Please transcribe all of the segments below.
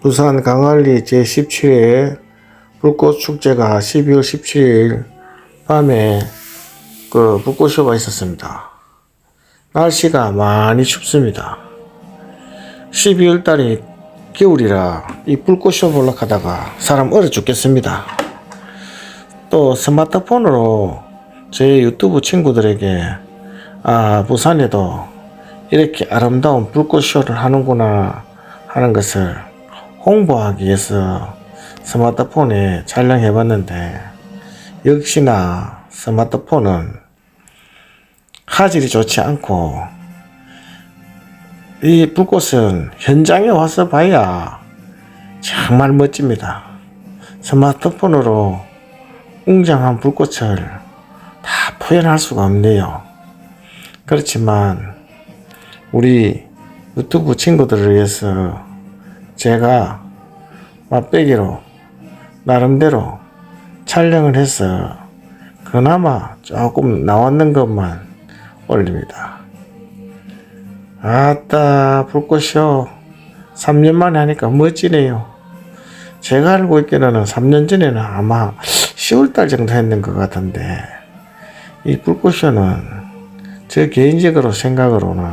부산 강안리 제17회 불꽃 축제가 12월 17일 밤에 그 불꽃쇼가 있었습니다. 날씨가 많이 춥습니다. 12월 달이 겨울이라 이 불꽃쇼 보러 가다가 사람 얼어 죽겠습니다. 또 스마트폰으로 제 유튜브 친구들에게 아 부산에도 이렇게 아름다운 불꽃쇼를 하는구나 하는 것을 홍보하기 위해서 스마트폰에 촬영해 봤는데 역시나 스마트폰은 화질이 좋지 않고 이 불꽃은 현장에 와서 봐야 정말 멋집니다. 스마트폰으로 웅장한 불꽃을 다 표현할 수가 없네요. 그렇지만 우리 유튜브 친구들을 위해서 제가 맛배기로 나름대로 촬영을 해서 그나마 조금 나왔는 것만 올립니다. 아따 불꽃쇼 3년 만에 하니까 멋지네요. 제가 알고 있기로는 3년 전에는 아마 10월달 정도 했는 것 같은데 이 불꽃쇼는 저 개인적으로 생각으로는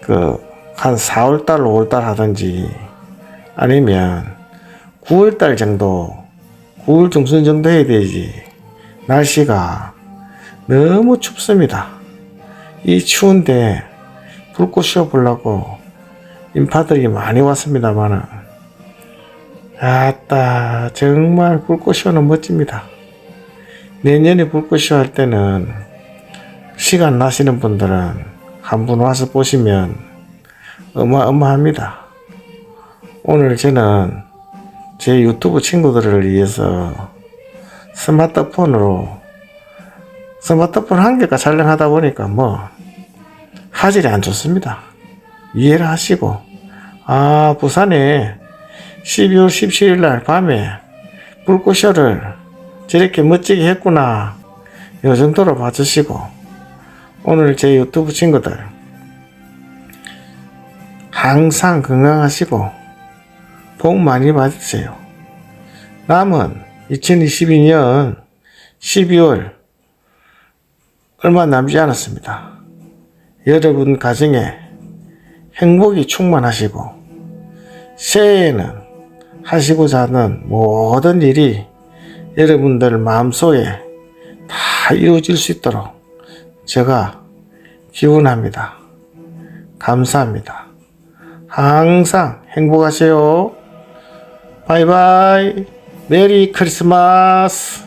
그 한 4월달 5월달 하든지 아니면 9월달 정도 9월 중순 정도 해야 되지 날씨가 너무 춥습니다. 이 추운데 불꽃 씌워보려고 인파들이 많이 왔습니다만은 아따 정말 불꽃쇼는 멋집니다. 내년에 불꽃쇼 할 때는 시간 나시는 분들은 한 분 와서 보시면 어마어마합니다. 오늘 저는 제 유튜브 친구들을 위해서 스마트폰으로 스마트폰 한 개가 촬영하다 보니까 뭐 화질이 안 좋습니다. 이해를 하시고 아 부산에 12월 17일 날 밤에 불꽃쇼를 저렇게 멋지게 했구나 요 정도로 봐주시고 오늘 제 유튜브 친구들 항상 건강하시고 복 많이 받으세요. 남은 2022년 12월 얼마 남지 않았습니다. 여러분 가정에 행복이 충만하시고 새해에는 하시고자 하는 모든 일이 여러분들 마음속에 다 이루어질 수 있도록 제가 기원합니다. 감사합니다. 항상 행복하세요. 바이바이. 메리 크리스마스.